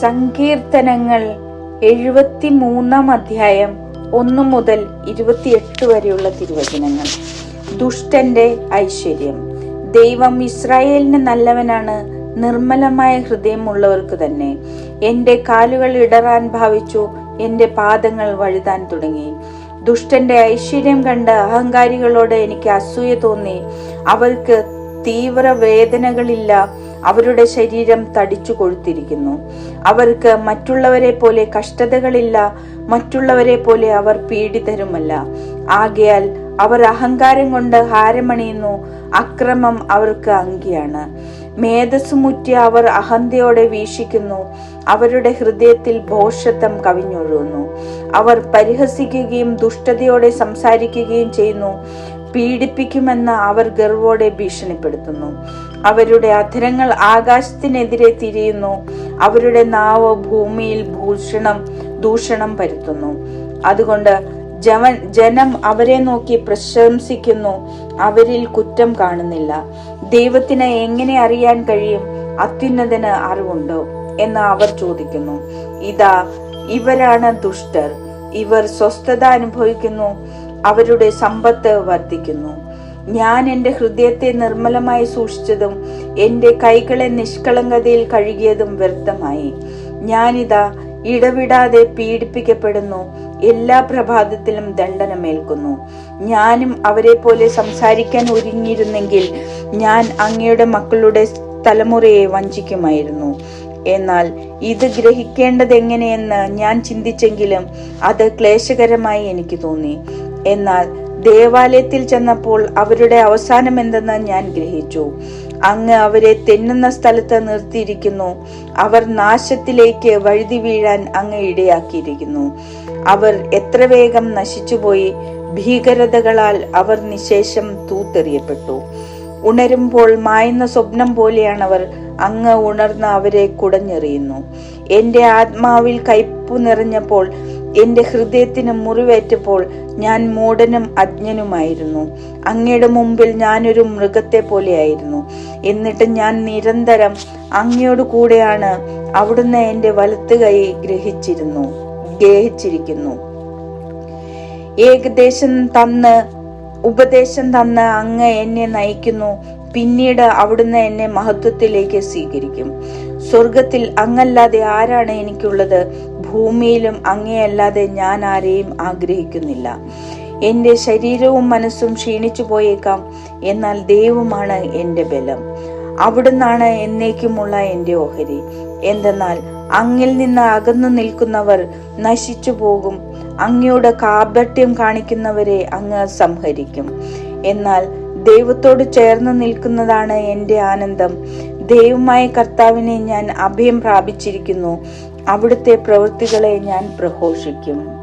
സങ്കീർത്തനങ്ങൾ എഴുപത്തി മൂന്നാം അധ്യായം ഒന്നു മുതൽ ഇരുപത്തിയെട്ട് വരെയുള്ള തിരുവചനങ്ങൾ. ദുഷ്ടന്റെ ഐശ്വര്യം. ദൈവം ഇസ്രായേലിന് നല്ലവനാണ് നിർമ്മലമായ ഹൃദയമുള്ളവർക്ക് തന്നെ. എന്റെ കാലുകൾ ഇടറാൻ ഭാവിച്ചു എന്റെ പാദങ്ങൾ വഴുതാൻ തുടങ്ങി. ദുഷ്ടന്റെ ഐശ്വര്യം കണ്ട് അഹങ്കാരികളോട് എനിക്ക് അസൂയ തോന്നി. അവർക്ക് തീവ്ര വേദനകളില്ല അവരുടെ ശരീരം തടിച്ചു കൊഴുത്തിരിക്കുന്നു. അവർക്ക് മറ്റുള്ളവരെ പോലെ കഷ്ടതകളില്ല മറ്റുള്ളവരെ പോലെ അവർ പീഡിതരുമല്ല. ആകയാൽ അവർ അഹങ്കാരം കൊണ്ട് ഹാരമണിയുന്നു അക്രമം അവർക്ക് അങ്കിയാണ്. മേധസ്സുമുറ്റി അവർ അഹന്തയോടെ വീക്ഷിക്കുന്നു അവരുടെ ഹൃദയത്തിൽ ഭോഷത്വം കവിഞ്ഞൊഴുകുന്നു. അവർ പരിഹസിക്കുകയും ദുഷ്ടതയോടെ സംസാരിക്കുകയും ചെയ്യുന്നു പീഡിപ്പിക്കുമെന്ന് അവർ ഗർവോടെ ഭീഷണിപ്പെടുത്തുന്നു. അവരുടെ അധരങ്ങൾ ആകാശത്തിനെതിരെ തിരിയുന്നു. അവരുടെ നാവ് ഭൂമിയിൽ ഭൂഷണം ദൂഷണം പരുത്തുന്നു. അതുകൊണ്ട് ജവൻ ജനം അവരെ നോക്കി പ്രശംസിക്കുന്നു. അവരിൽ കുറ്റം കാണുന്നില്ല. ദൈവത്തിന് എങ്ങനെ അറിയാൻ കഴിയും? അത്യുന്നതന് അറിവുണ്ടോ? എന്ന് അവർ ചോദിക്കുന്നു. ഇതാ ഇവരാണ് ദുഷ്ടർ. ഇവർ സ്വസ്ഥത അനുഭവിക്കുന്നു. അവരുടെ സമ്പത്ത് വർദ്ധിക്കുന്നു. ഞാൻ എന്റെ ഹൃദയത്തെ നിർമ്മലമായി സൂക്ഷിച്ചതും എന്റെ കൈകളെ നിഷ്കളങ്കതയിൽ കഴുകിയതും വ്യർത്ഥമായി. ഞാനിതാ ഇടവിടാതെ പീഡിപ്പിക്കപ്പെടുന്നു എല്ലാ പ്രഭാതത്തിലും ദണ്ഡനമേൽക്കുന്നു. ഞാനും അവരെ പോലെ സംസാരിക്കാൻ ഒരുങ്ങിയിരുന്നെങ്കിൽ ഞാൻ അങ്ങയുടെ മക്കളുടെ തലമുറയെ വഞ്ചിക്കുമായിരുന്നു. എന്നാൽ ഇത് ഗ്രഹിക്കേണ്ടത് എങ്ങനെയെന്ന് ഞാൻ ചിന്തിച്ചെങ്കിലും അത് ക്ലേശകരമായി എനിക്ക് തോന്നി. എന്നാൽ ദേവാലയത്തിൽ ചെന്നപ്പോൾ അവരുടെ അവസാനം എന്തെന്ന് ഞാൻ ഗ്രഹിച്ചു. അങ്ങ് അവരെ തെന്നുന്ന സ്ഥലത്ത് നിർത്തിയിരിക്കുന്നു. അവർ നാശത്തിലേക്ക് വഴുതി വീഴാൻ അങ്ങ് ഇടയാക്കിയിരിക്കുന്നു. അവർ എത്ര വേഗം നശിച്ചുപോയി. ഭീകരതകളാൽ അവർ നിശേഷം തൂത്തെറിയപ്പെട്ടു. ഉണരുമ്പോൾ മായുന്ന സ്വപ്നം പോലെയാണവർ അങ്ങ് ഉണർന്ന് അവരെ കുടഞ്ഞെറിയുന്നു. എന്റെ ആത്മാവിൽ കയ്പു നിറഞ്ഞപ്പോൾ എന്റെ ഹൃദയത്തിന് മുറിവേറ്റപ്പോൾ ഞാൻ മൂടനും അജ്ഞനുമായിരുന്നു. അങ്ങയുടെ മുമ്പിൽ ഞാനൊരു മൃഗത്തെ പോലെയായിരുന്നു എന്നിട്ട് ഞാൻ നിരന്തരം അങ്ങയോട് കൂടെയാണ് അവിടുന്ന് എന്റെ വലത്ത് കൈ ഗ്രഹിച്ചിരുന്നു ഗ്രഹിച്ചിരിക്കുന്നു. ഏകദേശം തന്ന് ഉപദേശം തന്ന് അങ്ങ് എന്നെ നയിക്കുന്നു. പിന്നീട് അവിടുന്ന് എന്നെ മഹത്വത്തിലേക്ക് സ്വീകരിക്കും. സ്വർഗത്തിൽ അങ്ങല്ലാതെ ആരാണ് എനിക്കുള്ളത്? ഭൂമിയിലും അങ്ങയല്ലാതെ ഞാൻ ആരെയും ആഗ്രഹിക്കുന്നില്ല. എന്റെ ശരീരവും മനസ്സും ക്ഷീണിച്ചു പോയേക്കാം എന്നാൽ ദൈവമാണ് എന്റെ ബലം. അവിടുന്നാണ് എന്നേക്കുമുള്ള എന്റെ ഓഹരി. എന്തെന്നാൽ അങ്ങിൽ നിന്ന് അകന്നു നിൽക്കുന്നവർ നശിച്ചു പോകും. അങ്ങയുടെ കാപട്യം കാണിക്കുന്നവരെ അങ്ങ് സംഹരിക്കും. എന്നാൽ ദൈവത്തോട് ചേർന്ന് നിൽക്കുന്നതാണ് എന്റെ ആനന്ദം. ദൈവമായ കർത്താവിനെ ഞാൻ അഭയം പ്രാപിച്ചിരിക്കുന്നു. അവിടുത്തെ പ്രവൃത്തികളെ ഞാൻ പ്രഘോഷിക്കും.